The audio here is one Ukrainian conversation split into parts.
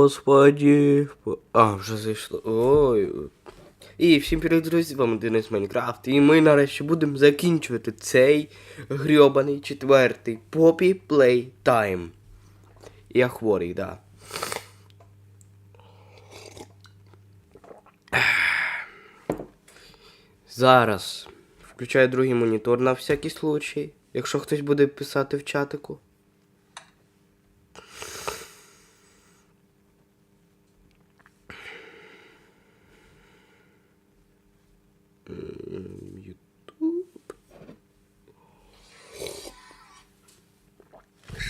Господі. А, вже зайшло. Ой. І всім привіт, друзі, з вами Денис Майнкрафт. І ми нарешті будемо закінчувати цей грьобаний четвертий Poppy Playtime. Я хворий, да. Зараз включаю другий монітор на всякий случай, якщо хтось буде писати в чатику.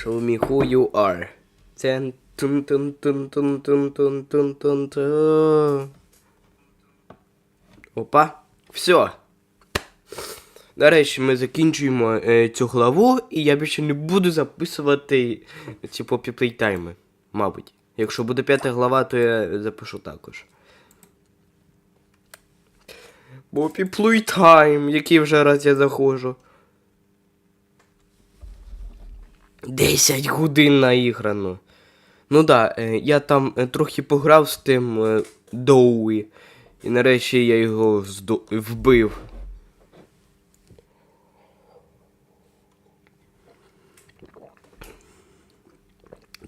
Show me who you are. Тен тун тун тун тун тун тун тун тун тун. Опа. Все. Нарешті ми закінчуємо е, цю главу, і я більше не буду записувати ці попі плейтайми. Мабуть. Якщо буде п'ята глава, то я запишу також. Попі плейтайм, який вже раз я заходжу. 10 годин наіграно. Ну да, е, я там е, трохи пограв з тим е, Доуї. І нарешті я його вбив.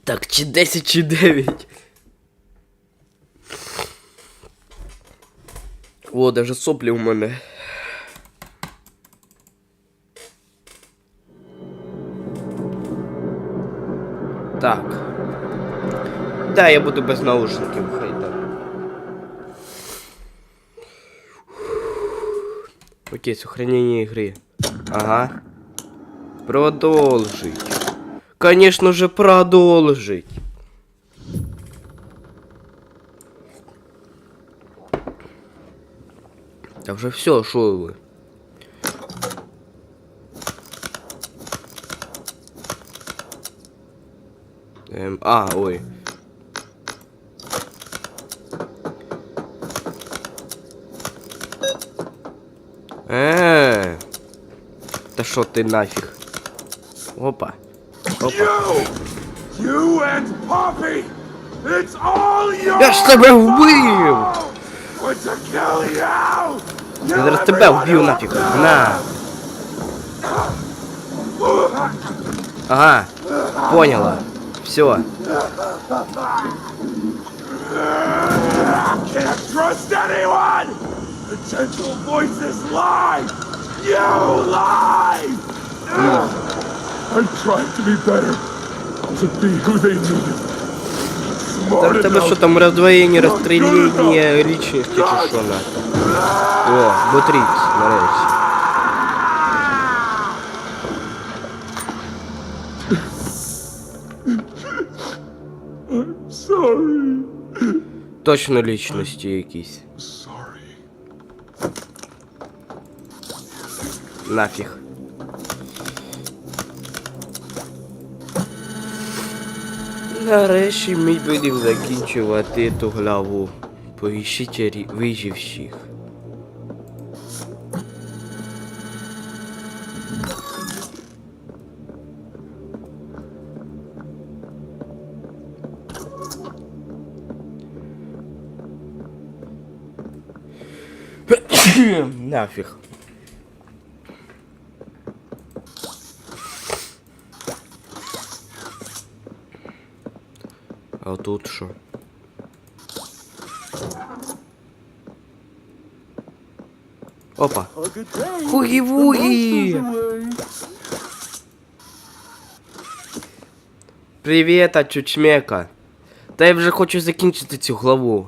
Так, чи 10, чи 9. О, даже соплі у мене. Так. Да, я буду без наушників, хай так. Окей, сохранение игры. Ага. Продолжить. Конечно же, продолжить. Та вже все, що ви? Ем, а, ой. Е. Та що ти нафіг? Опа. Опа. You! And Poppy! It's all yours! Я ж тебе вбив! Я зараз тебе вб'ю нафіг. На. Ага. Поняла. Все. Can't trust anyone! The gentle voices lie! You lie! I'm trying to be better. To be who they needed. Smart Там в тебе що enough. там роздвоєння, розстріляння лічності чи що на? О, Ботрікс, нарешті. Точно лічності якісь. Нафіг. Нарешті ми будемо закінчувати ту главу. Поїщіть виживших. Нафіг. А тут що? Опа. Хугі-вугі! Привіт, чучмека. Та я вже хочу закінчити цю главу.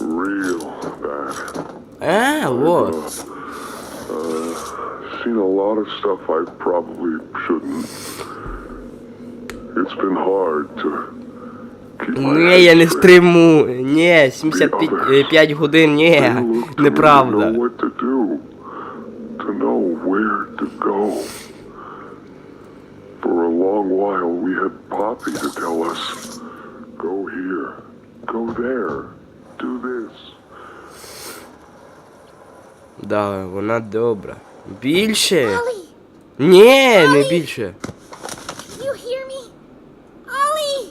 Real bad. А, вот. Seen a lot of stuff I probably shouldn't. It's been hard to Ні, я не стриму. Ні, 75 годин, ні. Неправда. what. For a long while, we had Poppy to tell us, go here, go there. Да, вона добра. Більше? Ollie, Ні, не більше. can you hear me? Ollie!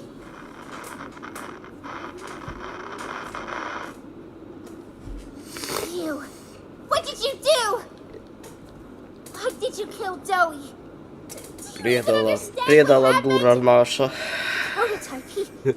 You. What did you do? Why did you kill Dowie? Do you even Предала, understand what предала happened? дура наша.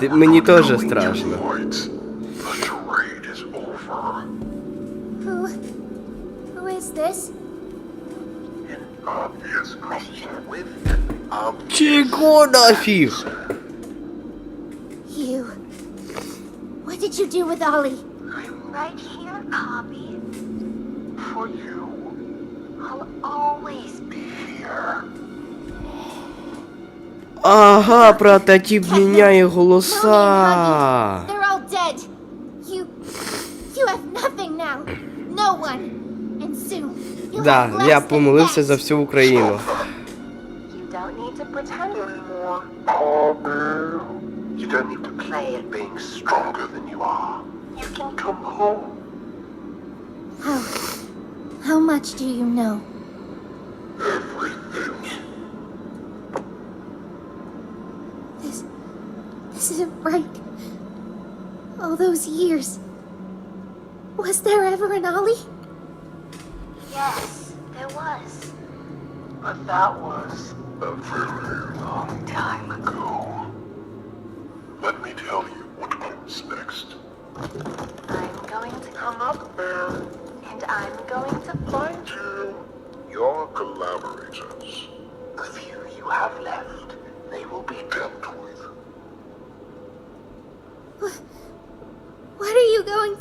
Ти, мені теж страшно. Fight. The charade is over. Who... Who is this? Obvious question with obvious Чого нафіг? You. What did you do with Ollie? I'm right here, Poppy. For you. I'll always be here. And soon. You'll have Да, less я than помилився that. за всю Україну. You don't need to pretend anymore. You don't need to play at being stronger than you are. You can come home. How. How much do you know? This. Isn't right. All those years. Was there ever an Ollie? Yes, there was. But that was a very long time ago. Let me tell you what comes next. I'm going to come up there, and I'm going to find you. Your collaborators, the few you have left, they will be dealt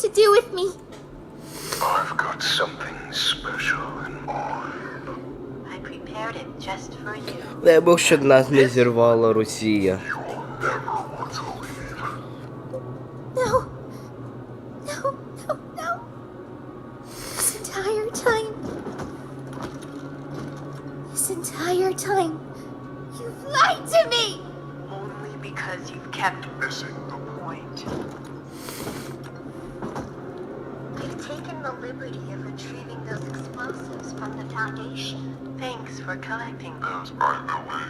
to do with me? I've got something special in mind. I prepared it just for you. Не Бог, щоб нас не зірвала Росія. Thanks for collecting them. And by the way,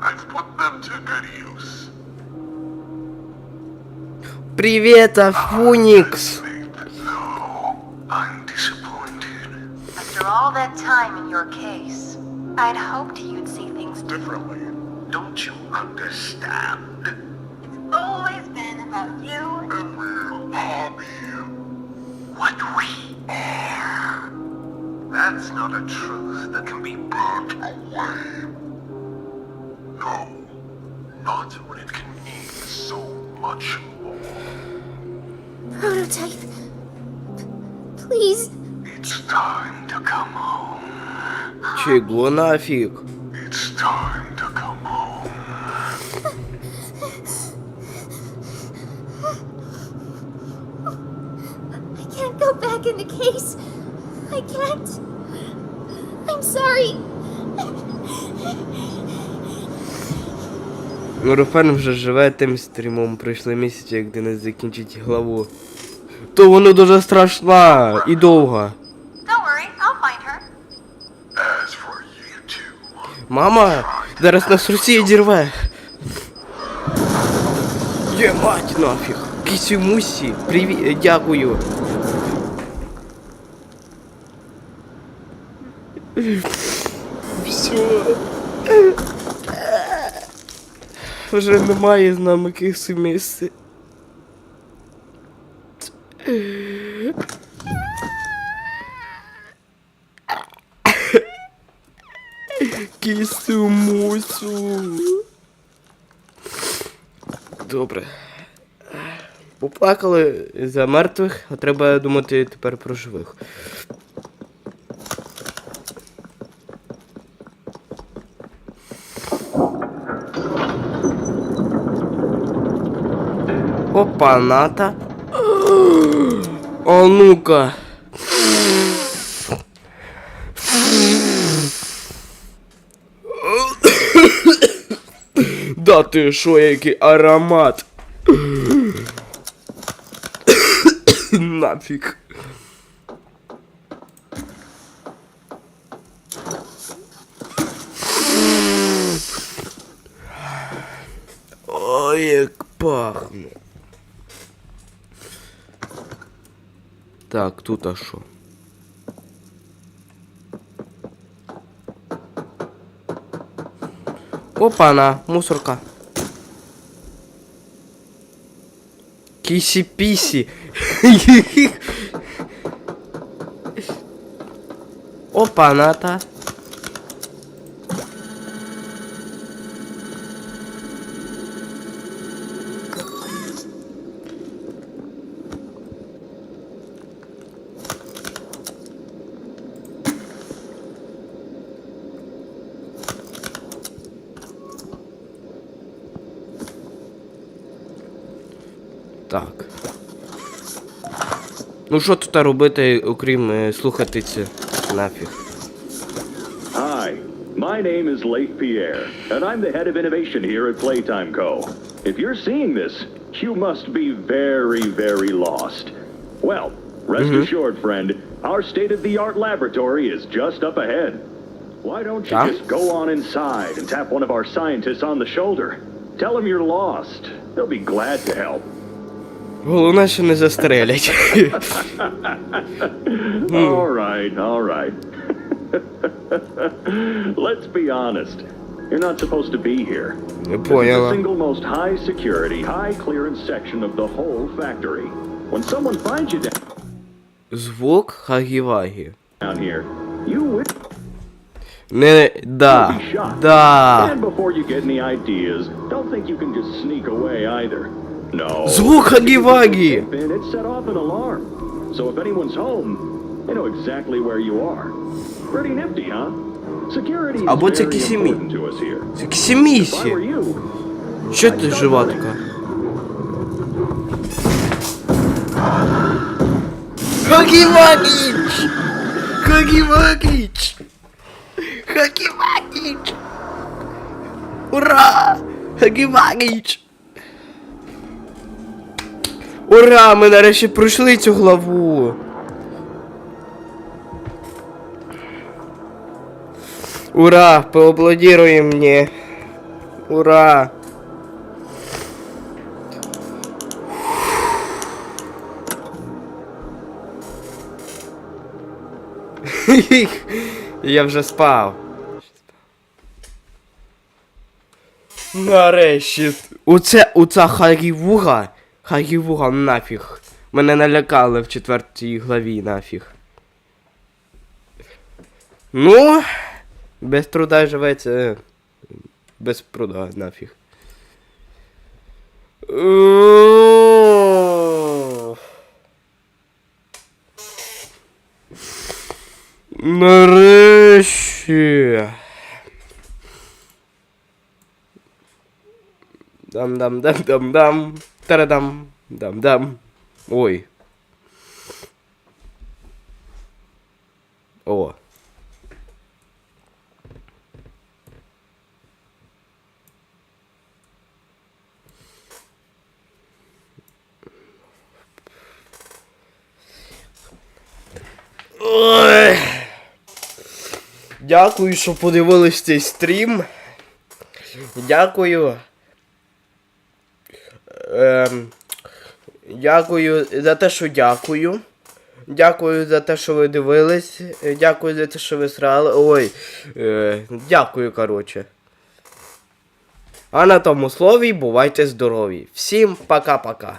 I've put them to good use. Привіт, Афунікс! No, I'm disappointed. After all that time in your case, I'd hoped you'd see things differently. Don't you understand? It's always been about you And we'll all be what we are. That's not a truth that can be burnt away. No, not when it can mean so much more. Prototype. Please. It's time to come home. Чого нафіг? It's time to come home. I can't go back in the case. I can't. I'm sorry. Нурофен вже живе тим стрімом, пройшли місяці, як Денис закінчить главу. То воно дуже страшна і довга. Don't worry, I'll find her. As for you two, Мама, зараз нас Росія дірве. Є мать нафіг. Кісімусі, привіт, дякую. Все. Вже немає з нами киси місця. Кису мусу. Добре. Поплакали за мертвих, а треба думати тепер про живих. Опа, ната. А ну-ка. Да ти шо, який аромат. Нафіг. Так, тут а що? Опана, мусорка. Кисі-пісі. Опана-та. Так. Ну що тут робити, окрім е, слухати це нафіг. Hi, my name is Leif Pierre, and I'm the head of innovation here at Playtime Co. If you're seeing this, you must be very, very lost. Well, rest assured, friend, our state of the art laboratory is just up ahead. Why don't you Yeah? just go on inside and tap one of our scientists on the shoulder? Tell them you're lost. They'll be glad to help. Головне, що не застрелять. All right, all right. Let's be honest. You're not supposed to be here. Не This is the поняла. single most high security, high clearance section of the whole factory. When someone finds you Звук Хагівагі. down here, you will Не. Да. be shot. Да. And before you get any ideas, don't think you can just sneak away either. No. Звук Хагі-Вагі! And it set off an alarm. So if anyone's home, they know exactly where you are. Pretty nifty, huh? Security is Або це very Кісімі. important to us here. Це If I were кисімісі. you, Що ти жива така? Хагівагіч! Хагівагіч! Хагівагіч! Ура! Хагівагіч! Ура! Ми нарешті пройшли цю главу! Ура! Поаплодируй мне! Ура! Я вже спав. Нарешті. Оце, оця Харівуга. Харівуга нафіг. Мене налякали в четвертій главі нафіг. Ну, без труда живеться. Без пруда нафіг. Ух. Дам-дам-дам-дам-дам. Тарадам. Дам-дам. Ой. О. Дякую, що подивились цей стрім. Дякую. Ем, дякую за те, що дякую. Дякую за те, що ви дивились. Е, Дякую за те, що ви срали. Ой. Е, дякую, коротше. А на тому слові бувайте здорові. Всім пока-пока.